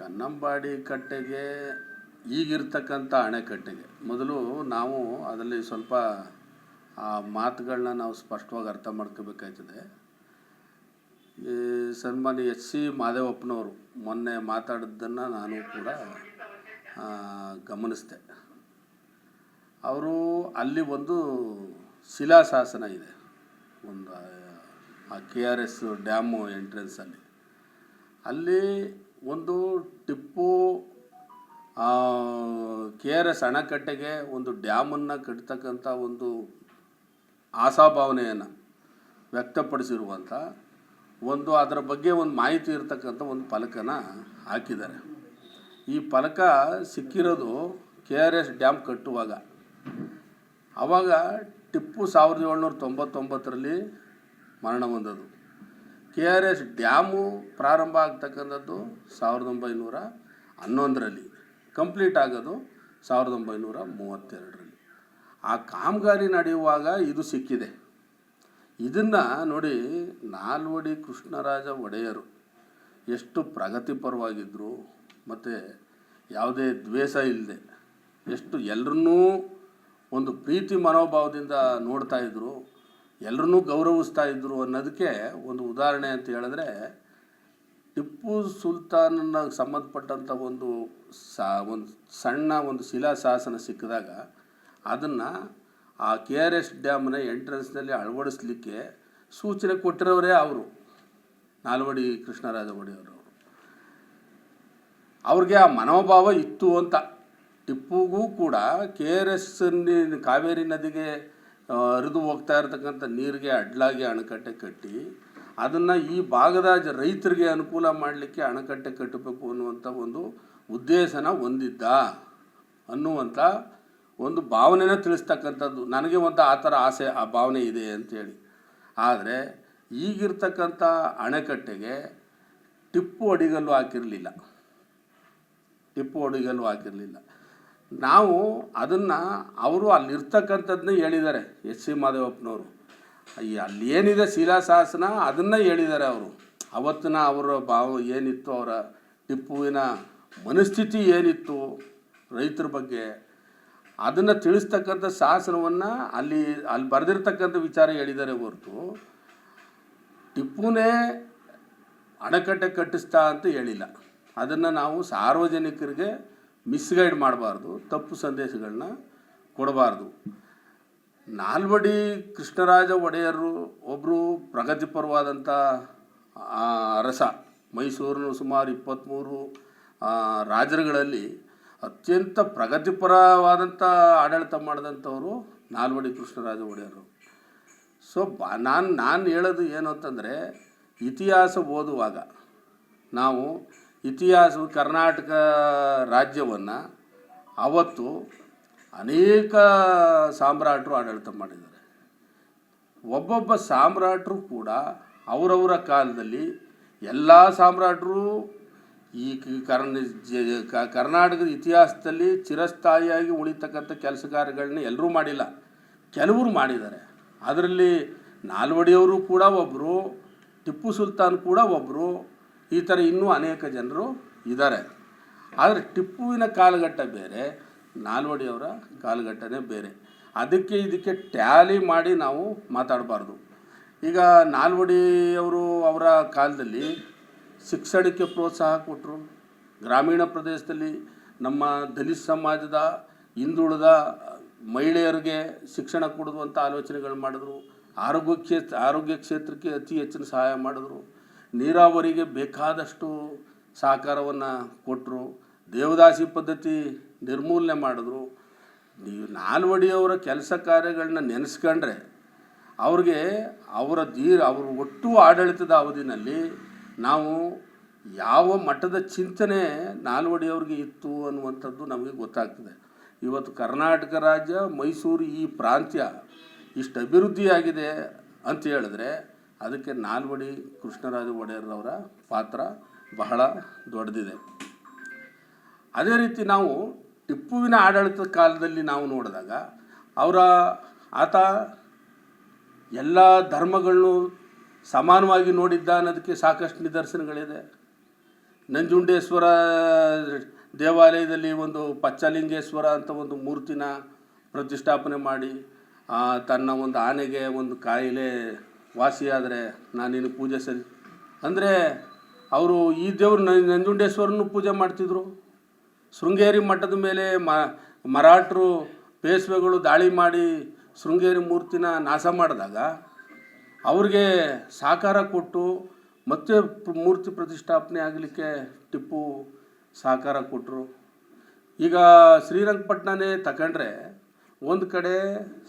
ಕನ್ನಂಬಾಡಿ ಕಟ್ಟೆಗೆ ಈಗಿರ್ತಕ್ಕಂಥ ಅಣೆಕಟ್ಟೆಗೆ. ಮೊದಲು ನಾವು ಅದರಲ್ಲಿ ಸ್ವಲ್ಪ, ಆ ಮಾತುಗಳನ್ನ ನಾವು ಸ್ಪಷ್ಟವಾಗಿ ಅರ್ಥ ಮಾಡ್ಕೋಬೇಕಾಯ್ತದೆ. ಈ ಸನ್ಮಾನ್ಯ ಎಚ್ ಸಿ ಮಾದೇವಪ್ಪನವರು ಮೊನ್ನೆ ಮಾತಾಡಿದ್ದನ್ನು ನಾನು ಕೂಡ ಗಮನಿಸಿದೆ. ಅವರು ಅಲ್ಲಿ ಒಂದು ಶಿಲಾಶಾಸನ ಇದೆ. ಒಂದು ಆ ಕೆ ಆರ್ ಎಸ್ ಡ್ಯಾಮು ಎಂಟ್ರೆನ್ಸಲ್ಲಿ. ಅಲ್ಲಿ ಒಂದು ಟಿಪ್ಪು ಕೆ ಆರ್ ಎಸ್ ಅಣೆಕಟ್ಟೆಗೆ ಒಂದು ಡ್ಯಾಮನ್ನು ಕಟ್ತಕ್ಕಂಥ ಒಂದು ಆಶಾಭಾವನೆಯನ್ನು ವ್ಯಕ್ತಪಡಿಸಿರುವಂಥ ಒಂದು ಅದರ ಬಗ್ಗೆ ಒಂದು ಮಾಹಿತಿ ಇರತಕ್ಕಂಥ ಒಂದು ಫಲಕನ ಹಾಕಿದ್ದಾರೆ. ಈ ಫಲಕ ಸಿಕ್ಕಿರೋದು ಕೆ ಆರ್ ಎಸ್ ಡ್ಯಾಮ್ ಕಟ್ಟುವಾಗ. ಆವಾಗ ಟಿಪ್ಪು ಸಾವಿರದ ಏಳ್ನೂರ ತೊಂಬತ್ತೊಂಬತ್ತರಲ್ಲಿ ಮರಣ ಹೊಂದದು. ಕೆ ಆರ್ ಎಸ್ ಡ್ಯಾಮು ಪ್ರಾರಂಭ ಆಗ್ತಕ್ಕಂಥದ್ದು ಸಾವಿರದ ಒಂಬೈನೂರ ಹನ್ನೊಂದರಲ್ಲಿ. ಕಂಪ್ಲೀಟ್ ಆಗೋದು ಸಾವಿರದ ಒಂಬೈನೂರ ಮೂವತ್ತೆರಡರಲ್ಲಿ. ಆ ಕಾಮಗಾರಿ ನಡೆಯುವಾಗ ಇದು ಸಿಕ್ಕಿದೆ. ಇದನ್ನು ನೋಡಿ ನಾಲ್ವಡಿ ಕೃಷ್ಣರಾಜ ಒಡೆಯರು ಎಷ್ಟು ಪ್ರಗತಿಪರವಾಗಿದ್ದರು ಮತ್ತು ಯಾವುದೇ ದ್ವೇಷ ಇಲ್ಲದೆ ಎಷ್ಟು ಎಲ್ಲರನ್ನೂ ಒಂದು ಪ್ರೀತಿ ಮನೋಭಾವದಿಂದ ನೋಡ್ತಾ ಇದ್ರು. ಎಲ್ಲರನ್ನೂ ಗೌರವಿಸ್ತಾ ಇದ್ರು ಅನ್ನೋದಕ್ಕೆ ಒಂದು ಉದಾಹರಣೆ ಅಂತ ಹೇಳಿದ್ರೆ, ಟಿಪ್ಪು ಸುಲ್ತಾನನ ಸಂಬಂಧಪಟ್ಟಂಥ ಒಂದು ಸಾ, ಒಂದು ಸಣ್ಣ ಒಂದು ಶಿಲಾಶಾಸನ ಸಿಕ್ಕಿದಾಗ ಅದನ್ನು ಆ ಕೆ ಆರ್ ಎಸ್ ಡ್ಯಾಮ್ನ ಎಂಟ್ರೆನ್ಸ್ನಲ್ಲಿ ಅಳವಡಿಸ್ಲಿಕ್ಕೆ ಸೂಚನೆ ಕೊಟ್ಟಿರೋರೇ ಅವರು, ನಾಲ್ವಡಿ ಕೃಷ್ಣರಾಜ ಒಡೆಯವರು ಅವ್ರಿಗೆ ಆ ಮನೋಭಾವ ಇತ್ತು ಅಂತ. ಟಿಪ್ಪುಗೂ ಕೂಡ ಕೆ ಆರ್ ಎಸ್ ಕಾವೇರಿ ನದಿಗೆ ಹರಿದು ಹೋಗ್ತಾ ಇರತಕ್ಕಂಥ ನೀರಿಗೆ ಅಡ್ಲಾಗಿ ಅಣೆಕಟ್ಟೆ ಕಟ್ಟಿ ಅದನ್ನು ಈ ಭಾಗದ ರೈತರಿಗೆ ಅನುಕೂಲ ಮಾಡಲಿಕ್ಕೆ ಅಣೆಕಟ್ಟೆ ಕಟ್ಟಬೇಕು ಅನ್ನುವಂಥ ಒಂದು ಉದ್ದೇಶನ ಹೊಂದಿದ್ದ ಅನ್ನುವಂಥ ಒಂದು ಭಾವನೆನ ತಿಳಿಸ್ತಕ್ಕಂಥದ್ದು. ನನಗೆ ಒಂದು ಆ ಥರ ಆಸೆ, ಆ ಭಾವನೆ ಇದೆ ಅಂತೇಳಿ. ಆದರೆ ಈಗಿರ್ತಕ್ಕಂಥ ಅಣೆಕಟ್ಟೆಗೆ ಟಿಪ್ಪು ಅಡಿಗಲ್ಲು ಹಾಕಿರಲಿಲ್ಲ. ಟಿಪ್ಪು ಅಡಿಗಲ್ಲು ಹಾಕಿರಲಿಲ್ಲ. ನಾವು ಅದನ್ನು ಅವರು ಅಲ್ಲಿರ್ತಕ್ಕಂಥದ್ದನ್ನ ಹೇಳಿದ್ದಾರೆ ಎಸ್ ಸಿ ಮಾದೇವಪ್ಪನವರು. ಈ ಅಲ್ಲಿ ಏನಿದೆ ಶಿಲಾಶಾಸನ ಅದನ್ನು ಹೇಳಿದ್ದಾರೆ ಅವರು. ಅವತ್ತಿನ ಅವರ ಭಾವ ಏನಿತ್ತು, ಅವರ ಟಿಪ್ಪುವಿನ ಮನಸ್ಥಿತಿ ಏನಿತ್ತು ರೈತರ ಬಗ್ಗೆ, ಅದನ್ನು ತಿಳಿಸ್ತಕ್ಕಂಥ ಶಾಸನವನ್ನು ಅಲ್ಲಿ ಅಲ್ಲಿ ಬರೆದಿರ್ತಕ್ಕಂಥ ವಿಚಾರ ಹೇಳಿದ್ದಾರೆ ಹೊರತು. ಟಿಪ್ಪುನೇ ಅಣೆಕಟ್ಟೆ ಕಟ್ಟಿಸ್ತಾ ಅಂತ ಹೇಳಿಲ್ಲ. ಅದನ್ನು ನಾವು ಸಾರ್ವಜನಿಕರಿಗೆ ಮಿಸ್ಗೈಡ್ ಮಾಡಬಾರ್ದು, ತಪ್ಪು ಸಂದೇಶಗಳನ್ನ ಕೊಡಬಾರ್ದು. ನಾಲ್ವಡಿ ಕೃಷ್ಣರಾಜ ಒಡೆಯರು ಒಬ್ಬರು ಪ್ರಗತಿಪರವಾದಂಥ ಅರಸ, ಮೈಸೂರಿನ ಸುಮಾರು ಇಪ್ಪತ್ತ್ಮೂರು ರಾಜರುಗಳಲ್ಲಿ ಅತ್ಯಂತ ಪ್ರಗತಿಪರವಾದಂಥ ಆಡಳಿತ ಮಾಡಿದಂಥವರು ನಾಲ್ವಡಿ ಕೃಷ್ಣರಾಜ ಒಡೆಯರು. ಸೊ ಬಾ, ನಾನು ನಾನು ಹೇಳೋದು ಏನು ಅಂತಂದರೆ, ಇತಿಹಾಸ ಓದುವಾಗ ನಾವು ಇತಿಹಾಸ ಕರ್ನಾಟಕ ರಾಜ್ಯವನ್ನು ಅವತ್ತು ಅನೇಕ ಸಾಮ್ರಾಟರು ಆಡಳಿತ ಮಾಡಿದ್ದಾರೆ. ಒಬ್ಬೊಬ್ಬ ಸಾಮ್ರಾಟರು ಕೂಡ ಅವರವರ ಕಾಲದಲ್ಲಿ ಎಲ್ಲ ಸಾಮ್ರಾಟರು ಈ ಕರ್ನ ಕರ್ನಾಟಕದ ಇತಿಹಾಸದಲ್ಲಿ ಚಿರಸ್ಥಾಯಿಯಾಗಿ ಉಳಿತಕ್ಕಂಥ ಕೆಲಸ ಎಲ್ಲರೂ ಮಾಡಿಲ್ಲ. ಕೆಲವರು ಮಾಡಿದ್ದಾರೆ. ಅದರಲ್ಲಿ ನಾಲ್ವಡಿಯವರು ಕೂಡ ಒಬ್ಬರು ಟಿಪ್ಪು ಸುಲ್ತಾನ್ ಕೂಡ ಒಬ್ಬರು ಈ ಥರ ಇನ್ನೂ ಅನೇಕ ಜನರು ಇದ್ದಾರೆ. ಆದರೆ ಟಿಪ್ಪುವಿನ ಕಾಲಘಟ್ಟ ಬೇರೆ, ನಾಲ್ವಡಿಯವರ ಕಾಲಘಟ್ಟನೇ ಬೇರೆ. ಅದಕ್ಕೆ ಇದಕ್ಕೆ ಟ್ಯಾಲಿ ಮಾಡಿ ನಾವು ಮಾತಾಡಬಾರ್ದು. ಈಗ ನಾಲ್ವಡಿಯವರು ಅವರ ಕಾಲದಲ್ಲಿ ಶಿಕ್ಷಣಕ್ಕೆ ಪ್ರೋತ್ಸಾಹ ಕೊಟ್ಟರು ಗ್ರಾಮೀಣ ಪ್ರದೇಶದಲ್ಲಿ ನಮ್ಮ ದಲಿತ ಸಮಾಜದ, ಹಿಂದುಳಿದ ಮಹಿಳೆಯರಿಗೆ ಶಿಕ್ಷಣ ಕೊಡುವಂಥ ಆಲೋಚನೆಗಳು ಮಾಡಿದ್ರು. ಆರೋಗ್ಯ ಕ್ಷೇತ್ರ, ಆರೋಗ್ಯ ಕ್ಷೇತ್ರಕ್ಕೆ ಅತಿ ಹೆಚ್ಚಿನ ಸಹಾಯ ಮಾಡಿದ್ರು. ನೀರಾವರಿಗೆ ಬೇಕಾದಷ್ಟು ಸಹಕಾರವನ್ನು ಕೊಟ್ಟರು ದೇವದಾಸಿ ಪದ್ಧತಿ ನಿರ್ಮೂಲನೆ ಮಾಡಿದ್ರು. ನೀವು ನಾಲ್ವಡಿಯವರ ಕೆಲಸ ಕಾರ್ಯಗಳನ್ನ ನೆನೆಸ್ಕೊಂಡ್ರೆ ಅವ್ರಿಗೆ ಅವರ ದೀರ್, ಅವ್ರ ಒಟ್ಟು ಆಡಳಿತದ ಅವಧಿನಲ್ಲಿ ನಾವು ಯಾವ ಮಟ್ಟದ ಚಿಂತನೆ ನಾಲ್ವಡಿಯವ್ರಿಗೆ ಇತ್ತು ಅನ್ನುವಂಥದ್ದು ನಮಗೆ ಗೊತ್ತಾಗ್ತದೆ. ಇವತ್ತು ಕರ್ನಾಟಕ ರಾಜ್ಯ ಮೈಸೂರು ಈ ಪ್ರಾಂತ್ಯ ಇಷ್ಟು ಅಭಿವೃದ್ಧಿಯಾಗಿದೆ ಅಂತ ಹೇಳಿದ್ರೆ ಅದಕ್ಕೆ ನಾಲ್ವಡಿ ಕೃಷ್ಣರಾಜ ಒಡೆಯರ್ರವರ ಪಾತ್ರ ಬಹಳ ದೊಡ್ಡದಿದೆ. ಅದೇ ರೀತಿ ನಾವು ಟಿಪ್ಪುವಿನ ಆಡಳಿತದ ಕಾಲದಲ್ಲಿ ನಾವು ನೋಡಿದಾಗ ಅವರ ಆತ ಎಲ್ಲ ಧರ್ಮಗಳನ್ನು ಸಮಾನವಾಗಿ ನೋಡಿದ್ದ ಅನ್ನೋದಕ್ಕೆ ಸಾಕಷ್ಟು ನಿದರ್ಶನಗಳಿದೆ. ನಂಜುಂಡೇಶ್ವರ ದೇವಾಲಯದಲ್ಲಿ ಒಂದು ಪಚ್ಚಲಿಂಗೇಶ್ವರ ಅಂತ ಒಂದು ಮೂರ್ತಿನ ಪ್ರತಿಷ್ಠಾಪನೆ ಮಾಡಿ ತನ್ನ ಒಂದು ಆನೆಗೆ ಒಂದು ಕಾಯಿಲೆ ವಾಸಿಯಾದರೆ ನಾನು ನಿನಗೆ ಪೂಜೆ ಸರಿ. ಅಂದರೆ ಅವರು ಈ ದೇವರು ನಂಜುಂಡೇಶ್ವರನ್ನು ನಂಜುಂಡೇಶ್ವರನು ಪೂಜೆ ಮಾಡ್ತಿದ್ರು. ಶೃಂಗೇರಿ ಮಠದ ಮೇಲೆ ಮ, ಮರಾಠರು ಪೇಶ್ವೆಗಳು ದಾಳಿ ಮಾಡಿ ಶೃಂಗೇರಿ ಮೂರ್ತಿನ ನಾಶ ಮಾಡಿದಾಗ ಅವ್ರಿಗೆ ಸಾಕಾರ ಕೊಟ್ಟು ಮತ್ತೆ ಮೂರ್ತಿ ಪ್ರತಿಷ್ಠಾಪನೆ ಆಗಲಿಕ್ಕೆ ಟಿಪ್ಪು ಸಹಕಾರ ಕೊಟ್ಟರು ಈಗ ಶ್ರೀರಂಗಪಟ್ಟಣನೇ ತಗೊಂಡ್ರೆ ಒಂದು ಕಡೆ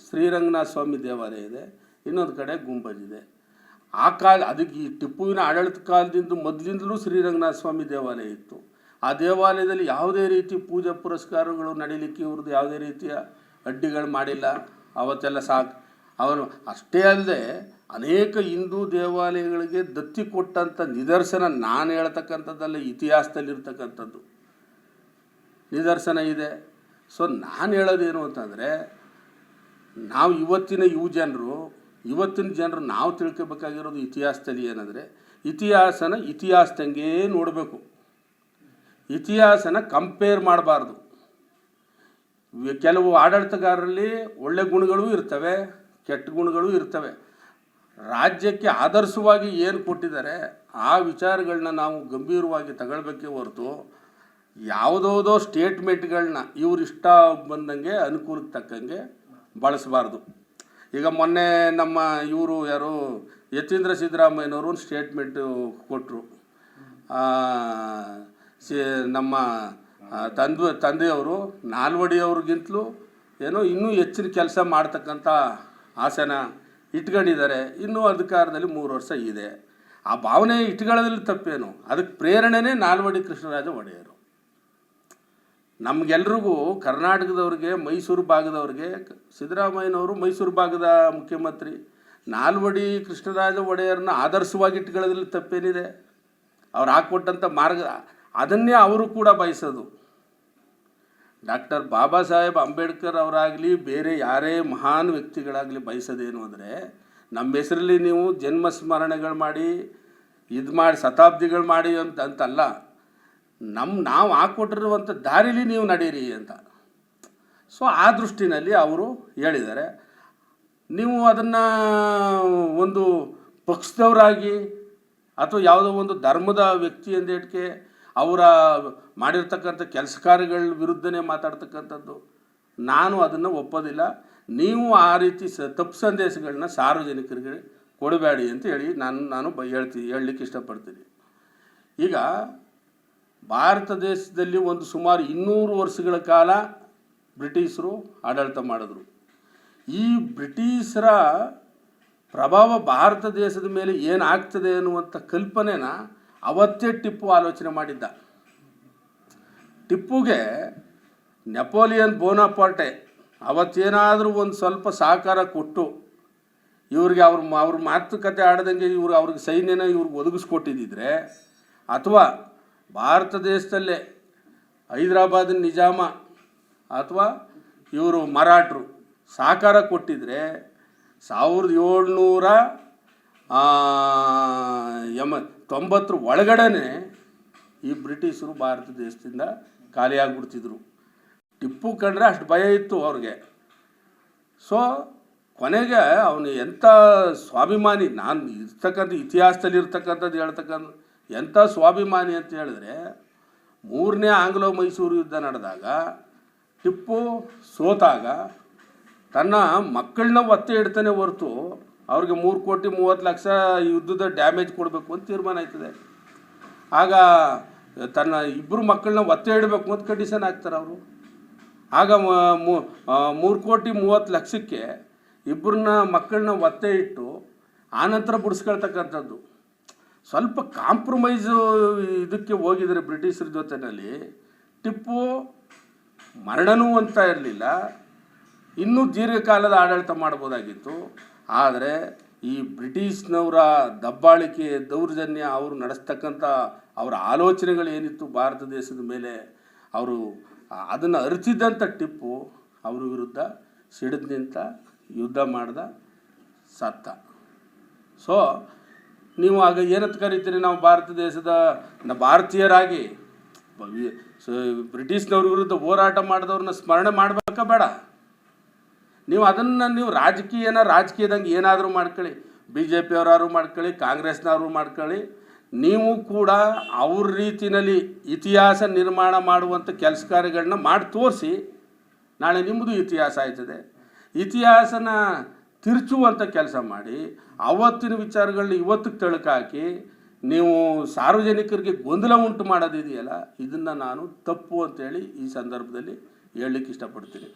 ಶ್ರೀರಂಗನಾಥ ಸ್ವಾಮಿ ದೇವಾಲಯ ಇದೆ ಇನ್ನೊಂದು ಕಡೆ ಗುಂಬಜ್ ಇದೆ ಆ ಕಾಲ, ಅದಕ್ಕೆ ಈ ಟಿಪ್ಪುವಿನ ಆಡಳಿತ ಕಾಲದಿಂದ ಮೊದಲಿಂದಲೂ ಶ್ರೀರಂಗನಾಥ ಸ್ವಾಮಿ ದೇವಾಲಯ ಇತ್ತು. ಆ ದೇವಾಲಯದಲ್ಲಿ ಯಾವುದೇ ರೀತಿ ಪೂಜೆ ಪುರಸ್ಕಾರಗಳು ನಡೀಲಿಕ್ಕೆ ಇವ್ರದ್ದು ಯಾವುದೇ ರೀತಿಯ ಅಡ್ಡಿಗಳು ಮಾಡಿಲ್ಲ. ಅವತ್ತೆಲ್ಲ ಸಾಕು, ಅವನು ಅಷ್ಟೇ ಅಲ್ಲದೆ ಅನೇಕ ಹಿಂದೂ ದೇವಾಲಯಗಳಿಗೆ ದತ್ತಿ ಕೊಟ್ಟಂಥ ನಿದರ್ಶನ ನಾನು ಹೇಳ್ತಕ್ಕಂಥದ್ದಲ್ಲ, ಇತಿಹಾಸದಲ್ಲಿರ್ತಕ್ಕಂಥದ್ದು. ನಿದರ್ಶನ ಇದೆ. ಸೊ ನಾನು ಹೇಳೋದೇನು ಅಂತಂದರೆ, ನಾವು ಇವತ್ತಿನ ಯುವ ಜನರು ಇವತ್ತಿನ ಜನರು ನಾವು ತಿಳ್ಕೊಬೇಕಾಗಿರೋದು ಇತಿಹಾಸದಲ್ಲಿ ಏನಂದರೆ, ಇತಿಹಾಸನ ಇತಿಹಾಸದಂಗೆ ನೋಡಬೇಕು. ಇತಿಹಾಸನ ಕಂಪೇರ್ ಮಾಡಬಾರ್ದು. ಕೆಲವು ಆಡಳಿತಗಾರರಲ್ಲಿ ಒಳ್ಳೆ ಗುಣಗಳು ಇರ್ತವೆ, ಕೆಟ್ಟ ಗುಣಗಳು ಇರ್ತವೆ. ರಾಜ್ಯಕ್ಕೆ ಆದರ್ಶವಾಗಿ ಏನು ಕೊಟ್ಟಿದ್ದಾರೆ, ಆ ವಿಚಾರಗಳನ್ನ ನಾವು ಗಂಭೀರವಾಗಿ ತಗೊಳ್ಬೇಕೇ ಹೊರತು, ಯಾವುದೋದೋ ಸ್ಟೇಟ್ಮೆಂಟ್ಗಳನ್ನ ಇವ್ರು ಇಷ್ಟ ಬಂದಂಗೆ ಅನುಕೂಲಕ್ಕೆ ತಕ್ಕಂಗೆ ಬಳಸಬಾರ್ದು. ಈಗ ಮೊನ್ನೆ ನಮ್ಮ ಇವರು ಯಾರು ಯತೀಂದ್ರ ಸಿದ್ದರಾಮಯ್ಯನವರು ಒಂದು ಸ್ಟೇಟ್ಮೆಂಟು ಕೊಟ್ಟರು ಸಿ, ನಮ್ಮ ತಂದು ತಂದೆ, ತಂದೆಯವರು, ನಾಲ್ವಡಿಯವ್ರಿಗಿಂತಲೂ ಏನೋ ಇನ್ನೂ ಹೆಚ್ಚಿನ ಕೆಲಸ ಮಾಡ್ತಕ್ಕಂಥ ಆಸನ ಇಟ್ಕೊಂಡಿದ್ದಾರೆ. ಇನ್ನೂ ಅಧಿಕಾರದಲ್ಲಿ ಮೂರು ವರ್ಷ ಇದೆ. ಆ ಭಾವನೆ ಇಟ್ಕೊಳ್ಳೋದ್ರಲ್ಲಿ ತಪ್ಪೇನು? ಅದಕ್ಕೆ ಪ್ರೇರಣೆನೇ ನಾಲ್ವಡಿ ಕೃಷ್ಣರಾಜ ಒಡೆಯರು. ನಮಗೆಲ್ರಿಗೂ ಕರ್ನಾಟಕದವ್ರಿಗೆ, ಮೈಸೂರು ಭಾಗದವ್ರಿಗೆ, ಸಿದ್ದರಾಮಯ್ಯನವರು ಮೈಸೂರು ಭಾಗದ ಮುಖ್ಯಮಂತ್ರಿ. ನಾಲ್ವಡಿ ಕೃಷ್ಣರಾಜ ಒಡೆಯರನ್ನ ಆದರ್ಶವಾಗಿ ಇಟ್ಕೊಳ್ಳೋದ್ರಲ್ಲಿ ತಪ್ಪೇನಿದೆ. ಅವ್ರು ಹಾಕ್ಕೊಟ್ಟಂಥ ಮಾರ್ಗ, ಅದನ್ನೇ ಅವರು ಕೂಡ ಬಯಸೋದು. ಡಾಕ್ಟರ್ ಬಾಬಾ ಸಾಹೇಬ್ ಅಂಬೇಡ್ಕರ್ ಅವರಾಗಲಿ, ಬೇರೆ ಯಾರೇ ಮಹಾನ್ ವ್ಯಕ್ತಿಗಳಾಗಲಿ ಬಯಸೋದೇನು ಅಂದರೆ, ನಮ್ಮ ಹೆಸರಲ್ಲಿ ನೀವು ಜನ್ಮ ಸ್ಮರಣೆಗಳು ಮಾಡಿ ಇದು ಮಾಡಿ ಶತಾಬ್ದಿಗಳು ಮಾಡಿ ಅಂತ ಅಂತಲ್ಲ. ನಮ್ಮ ನಾವು ಹಾಕ್ಕೊಟ್ಟಿರುವಂಥ ದಾರಿಲಿ ನೀವು ನಡೀರಿ ಅಂತ. ಸೊ ಆ ದೃಷ್ಟಿನಲ್ಲಿ ಅವರು ಹೇಳಿದ್ದಾರೆ, ನೀವು ಅದನ್ನು ಒಂದು ಪಕ್ಷದವರಾಗಿ ಅಥವಾ ಯಾವುದೋ ಒಂದು ಧರ್ಮದ ವ್ಯಕ್ತಿ ಅಂದೇಟ್ಗೆ ಅವರ ಮಾಡಿರ್ತಕ್ಕಂಥ ಕೆಲಸ ಕಾರ್ಯಗಳ ವಿರುದ್ಧನೇ ಮಾತಾಡ್ತಕ್ಕಂಥದ್ದು, ನಾನು ಅದನ್ನು ಒಪ್ಪೋದಿಲ್ಲ. ನೀವು ಆ ರೀತಿ ಸ, ತಪ್ಪು ಸಂದೇಶಗಳನ್ನ ಸಾರ್ವಜನಿಕರಿಗೆ ಕೊಡಬೇಡಿ ಅಂತ ಹೇಳಿ ನಾನು ನಾನು ಹೇಳ್ತೀನಿ ಹೇಳಲಿಕ್ಕೆ ಇಷ್ಟಪಡ್ತೀನಿ. ಈಗ ಭಾರತ ದೇಶದಲ್ಲಿ ಒಂದು ಸುಮಾರು ಇನ್ನೂರು ವರ್ಷಗಳ ಕಾಲ ಬ್ರಿಟಿಷರು ಆಡಳಿತ ಮಾಡಿದ್ರು. ಈ ಬ್ರಿಟಿಷರ ಪ್ರಭಾವ ಭಾರತ ದೇಶದ ಮೇಲೆ ಏನಾಗ್ತದೆ ಅನ್ನುವಂಥ ಕಲ್ಪನೆನ ಅವತ್ತೇ ಟಿಪ್ಪು ಆಲೋಚನೆ ಮಾಡಿದ್ದ. ಟಿಪ್ಪುಗೆ ನೆಪೋಲಿಯನ್ ಬೋನಾಪಾರ್ಟೆ ಅವತ್ತೇನಾದರೂ ಒಂದು ಸ್ವಲ್ಪ ಸಹಕಾರ ಕೊಟ್ಟು ಇವ್ರಿಗೆ ಅವ್ರ ಅವ್ರ ಮಾತುಕತೆ ಆಡದಂಗೆ ಇವ್ರು ಅವ್ರಿಗೆ ಸೈನ್ಯನ ಇವ್ರಿಗೆ ಒದಗಿಸ್ಕೊಟ್ಟಿದ್ದಿದ್ರೆ ಅಥವಾ ಭಾರತ ದೇಶದಲ್ಲೇ ಹೈದರಾಬಾದ್ ನಿಜಾಮ ಅಥವಾ ಇವರು ಮರಾಠರು ಸಹಕಾರ ಕೊಟ್ಟಿದ್ರೆ ಸಾವಿರದ ಏಳ್ನೂರ ಎಮ ತೊಂಬತ್ತರ ಒಳಗಡೆ ಈ ಬ್ರಿಟಿಷರು ಭಾರತ ದೇಶದಿಂದ ಖಾಲಿಯಾಗ್ಬಿಡ್ತಿದ್ರು ಟಿಪ್ಪು ಕಂಡ್ರೆ ಅಷ್ಟು ಭಯ ಇತ್ತು ಅವ್ರಿಗೆ. ಸೊ ಕೊನೆಗೆ ಅವನು ಎಂಥ ಸ್ವಾಭಿಮಾನಿ, ನಾನು ಇರ್ತಕ್ಕಂಥ ಇತಿಹಾಸದಲ್ಲಿ ಇರ್ತಕ್ಕಂಥದ್ದು ಹೇಳ್ತಕ್ಕಂಥ ಎಂಥ ಸ್ವಾಭಿಮಾನಿ ಅಂತ ಹೇಳಿದ್ರೆ ಮೂರನೇ ಆಂಗ್ಲೋ ಮೈಸೂರು ಯುದ್ಧ ನಡೆದಾಗ ಟಿಪ್ಪು ಸೋತಾಗ ತನ್ನ ಮಕ್ಕಳನ್ನ ಒತ್ತೆ ಇಡ್ತಾನೆ ಹೊರತು ಅವ್ರಿಗೆ ಮೂರು ಕೋಟಿ ಮೂವತ್ತು ಲಕ್ಷ ಯುದ್ಧದ ಡ್ಯಾಮೇಜ್ ಕೊಡಬೇಕು ಅಂತ ತೀರ್ಮಾನ ಆಯ್ತದೆ. ಆಗ ತನ್ನ ಇಬ್ಬರು ಮಕ್ಕಳನ್ನ ಒತ್ತೆ ಇಡಬೇಕು ಅಂತ ಕಂಡೀಷನ್ ಆಗ್ತಾರೆ ಅವರು. ಆಗ ಮೂರು ಕೋಟಿ ಮೂವತ್ತು ಲಕ್ಷಕ್ಕೆ ಇಬ್ಬರನ್ನ ಮಕ್ಕಳನ್ನ ಒತ್ತೆ ಇಟ್ಟು ಆನಂತರ ಬಿಡಿಸ್ಕೊಳ್ತಕ್ಕಂಥದ್ದು. ಸ್ವಲ್ಪ ಕಾಂಪ್ರಮೈಸು ಇದಕ್ಕೆ ಹೋಗಿದರೆ ಬ್ರಿಟಿಷರ ಜೊತೆಯಲ್ಲಿ ಟಿಪ್ಪು ಮರಣನೂ ಅಂತ ಇರಲಿಲ್ಲ. ಇನ್ನೂ ದೀರ್ಘಕಾಲದ ಆಡಳಿತ ಮಾಡ್ಬೋದಾಗಿತ್ತು ಆದರೆ ಈ ಬ್ರಿಟಿಷ್ನವರ ದಬ್ಬಾಳಿಕೆ ದೌರ್ಜನ್ಯ, ಅವರು ನಡೆಸ್ತಕ್ಕಂಥ ಅವರ ಆಲೋಚನೆಗಳು ಏನಿತ್ತು ಭಾರತ ದೇಶದ ಮೇಲೆ, ಅವರು ಅದನ್ನು ಅರಿತಿದ್ದಂಥ ಟಿಪ್ಪು ಅವ್ರ ವಿರುದ್ಧ ಸಿಡಿದು ನಿಂತ ಯುದ್ಧ ಮಾಡ್ದ ಸತ್ತ. ಸೊ ನೀವು ಆಗ ಏನಂತ ಕರಿತೀರಿ ನಾವು ಭಾರತ ದೇಶದ ಭಾರತೀಯರಾಗಿ? ಬ್ರಿಟಿಷ್ನವ್ರ ವಿರುದ್ಧ ಹೋರಾಟ ಮಾಡಿದವ್ರನ್ನ ಸ್ಮರಣೆ ಮಾಡಬೇಕಾ ಬೇಡ. ನೀವು ಅದನ್ನು ನೀವು ರಾಜಕೀಯನ ರಾಜಕೀಯದಂಗೆ ಏನಾದರೂ ಮಾಡ್ಕೊಳ್ಳಿ. ಬಿ ಜೆ ಪಿಯವರಾದ್ರು ಮಾಡ್ಕೊಳ್ಳಿ ಕಾಂಗ್ರೆಸ್ನವರು ಮಾಡ್ಕೊಳ್ಳಿ. ನೀವು ಕೂಡ ಅವ್ರ ರೀತಿಯಲ್ಲಿ ಇತಿಹಾಸ ನಿರ್ಮಾಣ ಮಾಡುವಂಥ ಕೆಲಸ ಕಾರ್ಯಗಳನ್ನ ಮಾಡಿ ತೋರಿಸಿ, ನಾಳೆ ನಿಮ್ಮದು ಇತಿಹಾಸ ಆಯ್ತದೆ. ಇತಿಹಾಸನ ತಿರುಚುವಂಥ ಕೆಲಸ ಮಾಡಿ ಅವತ್ತಿನ ವಿಚಾರಗಳನ್ನ ಇವತ್ತಿಗೆ ತಳುಕಾಕಿ ನೀವು ಸಾರ್ವಜನಿಕರಿಗೆ ಗೊಂದಲ ಉಂಟು ಮಾಡೋದಿದೆಯಲ್ಲ, ಇದನ್ನು ನಾನು ತಪ್ಪು ಅಂತೇಳಿ ಈ ಸಂದರ್ಭದಲ್ಲಿ ಹೇಳಲಿಕ್ಕೆ ಇಷ್ಟಪಡ್ತೀನಿ.